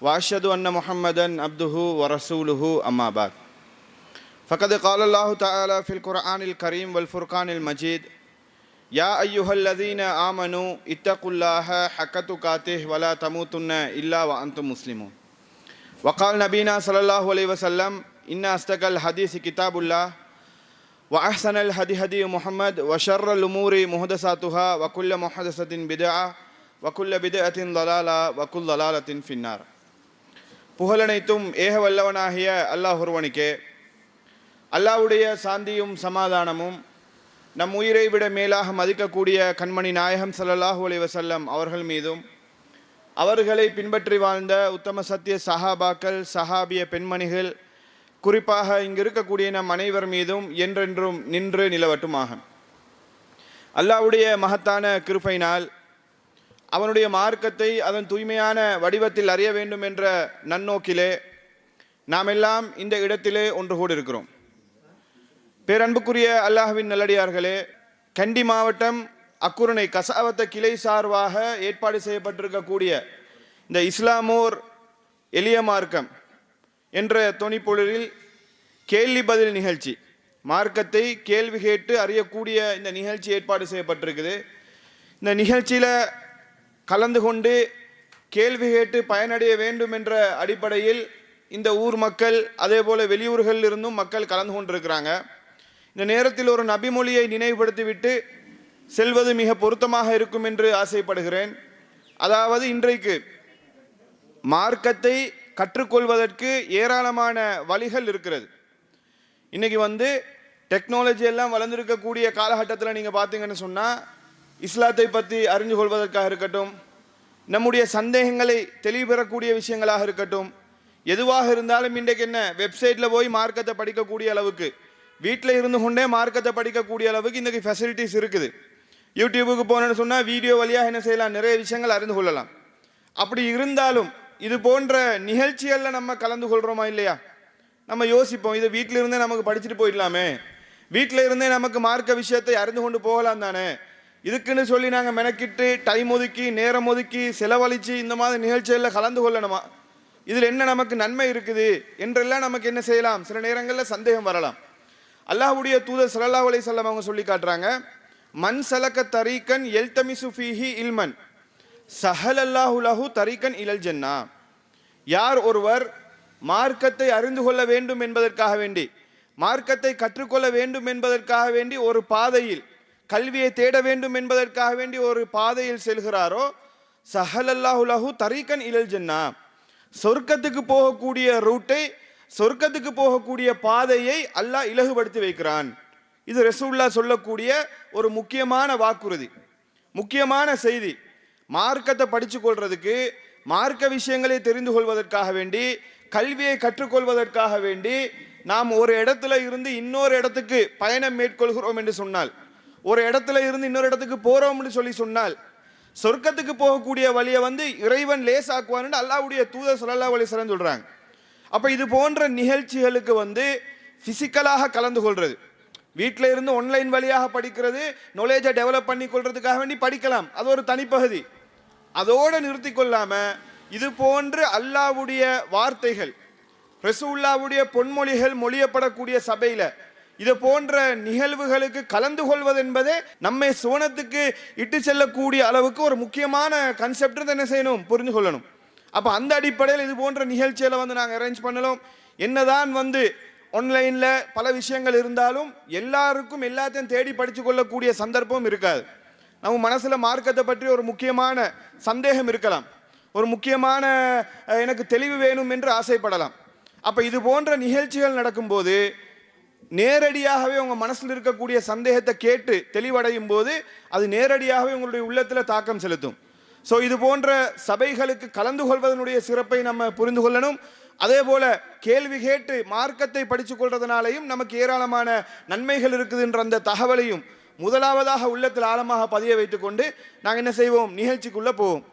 وأشهد أن محمدا عبده ورسوله أما بعد. فقد قال الله تعالى في القرآن الكريم والفرقان المجيد يا أيها الذين آمنوا اتقوا الله حق تقاته ولا تموتن إلا وأنتم مسلمون. وقال نبينا صلى الله عليه وسلم إن أصدق الحديث كتاب الله وأحسن الهدي هدي محمد وشر الأمور محدثاتها وكل محدثة بدعة وكل بدعة ضلالة وكل ضلالة في النار. புகழனைத்தும் ஏக வல்லவனாகிய அல்லாஹ் ஒருவனுக்கே. அல்லாவுடைய சாந்தியும் சமாதானமும் நம் உயிரை விட மேலாக மதிக்கக்கூடிய கண்மணி நாயகம் சல்லாஹூ அலி வசல்லம் அவர்கள் மீதும் அவர்களை பின்பற்றி வாழ்ந்த உத்தம சத்திய சஹாபாக்கள் சஹாபிய பெண்மணிகள் குறிப்பாக இங்கு இருக்கக்கூடிய நம் அனைவர் மீதும் என்றென்றும் நின்று நிலவட்டுமாக. அல்லாவுடைய மகத்தான கிருபையினால் அவனுடைய மார்க்கத்தை அதன் தூய்மையான வடிவத்தில் அறிய வேண்டும் என்ற நன்னோக்கிலே நாம் எல்லாம் இந்த இடத்திலே ஒன்று கூட இருக்கிறோம் பேரன்புக்குரிய அல்லாஹ்வின் நல்லடியார்களே கண்டி மாவட்டம் அக்குருணை கசாவத்த கிளை சார்பாக ஏற்பாடு செய்யப்பட்டிருக்கக்கூடிய இந்த இஸ்லாமோர் எளிய மார்க்கம் என்ற தொனிப்பொழிலில் கேள்வி பதில் நிகழ்ச்சி மார்க்கத்தை கேள்வி கேட்டு அறியக்கூடிய இந்த நிகழ்ச்சி ஏற்பாடு செய்யப்பட்டிருக்குது. இந்த நிகழ்ச்சியில் கலந்து கொண்டு கேள்வி கேட்டு பயனடைய வேண்டும் என்ற அடிப்படையில் இந்த ஊர் மக்கள் அதே போல் வெளியூர்களில் இருந்தும் மக்கள் கலந்து கொண்டிருக்கிறாங்க. இந்த நேரத்தில் ஒரு நபிமொழியை நினைவுபடுத்திவிட்டு செல்வது மிக பொருத்தமாக இருக்கும் என்று ஆசைப்படுகிறேன். அதாவது இன்றைக்கு மார்க்கத்தை கற்றுக்கொள்வதற்கு ஏராளமான வழிகள் இருக்கிறது. இன்றைக்கி வந்து டெக்னாலஜி எல்லாம் வளர்ந்துருக்கக்கூடிய காலகட்டத்தில் நீங்கள் பார்த்தீங்கன்னு சொன்னால் இஸ்லாத்தை பற்றி அறிஞ்சு கொள்வதற்காக இருக்கட்டும் நம்முடைய சந்தேகங்களை தெளிவு பெறக்கூடிய விஷயங்களாக இருக்கட்டும். எதுவாக இருந்தாலும் இன்றைக்கு என்ன வெப்சைட்டில் போய் மார்க்கத்தை படிக்கக்கூடிய அளவுக்கு வீட்டில் இருந்து கொண்டே மார்க்கத்தை படிக்கக்கூடிய அளவுக்கு இன்றைக்கி ஃபெசிலிட்டிஸ் இருக்குது. யூடியூபுக்கு போனேன்னு சொன்னால் வீடியோ வழியாக என்ன செய்யலாம் நிறைய விஷயங்கள் அறிந்து கொள்ளலாம். அப்படி இருந்தாலும் இது போன்ற நிகழ்ச்சிகளில் நம்ம கலந்து கொள்கிறோமா இல்லையா? நம்ம யோசிப்போம் இது வீட்டில் இருந்தே நமக்கு படிச்சுட்டு போயிடலாமே. வீட்டில் இருந்தே நமக்கு மார்க்க விஷயத்தை அறிந்து கொண்டு போகலாம் தானே? இதுக்குன்னு சொல்லி நாங்கள் மெனக்கிட்டு டைம் ஒதுக்கி நேரம் ஒதுக்கி செலவழித்து இந்த மாதிரி நிகழ்ச்சிகளில் கலந்து கொள்ளணுமா? இதில் என்ன நமக்கு நன்மை இருக்குது என்றெல்லாம் நமக்கு என்ன செய்யலாம்? சில நேரங்களில் சந்தேகம் வரலாம். அல்லாஹ்வுடைய தூதர் ஸல்லல்லாஹு அலி சொல்லம் அவங்க சொல்லி காட்டுறாங்க மண் சலக்க தரீக்கன் எல்தமிசு ஃபீஹி இல்மன் சஹல் அல்லாஹு லஹு தரீக்கன் இலல் ஜன்னா. யார் ஒருவர் மார்க்கத்தை அறிந்து கொள்ள வேண்டும் என்பதற்காக வேண்டி மார்க்கத்தை கற்றுக்கொள்ள வேண்டும் என்பதற்காக வேண்டி ஒரு பாதையில் கல்வியை தேட வேண்டும் என்பதற்காக வேண்டி ஒரு பாதையில் செல்கிறாரோ சஹல் தரீக்கன் இலல் ஜென்னா. சொர்க்கத்துக்கு போகக்கூடிய ரூட்டை சொர்க்கத்துக்கு போகக்கூடிய பாதையை அல்லாஹ் இலகுபடுத்தி வைக்கிறான். இது ரசூல்லா சொல்லக்கூடிய ஒரு முக்கியமான வாக்குறுதி முக்கியமான செய்தி. மார்க்கத்தை படித்து கொள்றதுக்கு மார்க்க விஷயங்களை தெரிந்து கொள்வதற்காக வேண்டி கல்வியை கற்றுக்கொள்வதற்காக வேண்டி நாம் ஒரு இடத்துல இருந்து இன்னொரு இடத்துக்கு பயணம் மேற்கொள்கிறோம் என்று சொன்னால் ஒரு இடத்துல இருந்து இன்னொரு இடத்துக்கு போகிறோம்னு சொல்லி சொன்னால் சொர்க்கத்துக்கு போகக்கூடிய வழியை வந்து இறைவன் லேசாக்குவான்னு அல்லாவுடைய தூதர் ஸல்லல்லாஹு அலைஹி சொல்கிறாங்க அப்போ இது போன்ற நிகழ்ச்சிகளுக்கு வந்து ஃபிசிக்கலாக கலந்து கொள்வது வீட்டில் இருந்து ஆன்லைன் வழியாக படிக்கிறது நாலேஜை டெவலப் பண்ணி கொள்றதுக்காக வேண்டி படிக்கலாம். அது ஒரு தனிப்பகுதி. அதோடு நிறுத்தி கொள்ளாமல் இது போன்று அல்லாஹ்வுடைய வார்த்தைகள் ரசூல்லாவுடைய பொன்மொழிகள் மொழியப்படக்கூடிய சபையில் இது போன்ற நிகழ்வுகளுக்கு கலந்து கொள்வது என்பதே நம்மை சுவனத்துக்கு இட்டு செல்லக்கூடிய அளவுக்கு ஒரு முக்கியமான கன்செப்ட் என்ன செய்யணும் புரிந்து கொள்ளணும். அப்போ அந்த அடிப்படையில் இது போன்ற நிகழ்ச்சிகளை வந்து நாங்கள் அரேஞ்ச் பண்ணலாம் என்னதான் வந்து ஆன்லைனில் பல விஷயங்கள் இருந்தாலும் எல்லாருக்கும் எல்லாத்தையும் தேடி படித்து கொள்ளக்கூடிய சந்தர்ப்பம் இருக்காது. நம்ம மனசில் மார்க்கத்தை பற்றி ஒரு முக்கியமான சந்தேகம் இருக்கலாம். ஒரு முக்கியமான எனக்கு தெளிவு வேணும் என்று ஆசைப்படலாம். அப்போ இது போன்ற நிகழ்ச்சிகள் நடக்கும்போது நேரடியாகவே உங்கள் மனசில் இருக்கக்கூடிய சந்தேகத்தை கேட்டு தெளிவடையும் போது அது நேரடியாகவே உங்களுடைய உள்ளத்தில் தாக்கம் செலுத்தும். ஸோ இது போன்ற சபைகளுக்கு கலந்து கொள்வதனுடைய சிறப்பை நம்ம புரிந்து கொள்ளணும். அதே போல கேள்வி கேட்டு மார்க்கத்தை படித்து கொள்றதுனாலையும் நமக்கு ஏராளமான நன்மைகள் இருக்குதுன்ற அந்த தகவலையும் முதலாவதாக உள்ளத்தில் ஆழமாக பதிய வைத்துக்கொண்டு நாங்கள் என்ன செய்வோம்? நிகழ்ச்சிக்குள்ளே போவோம்.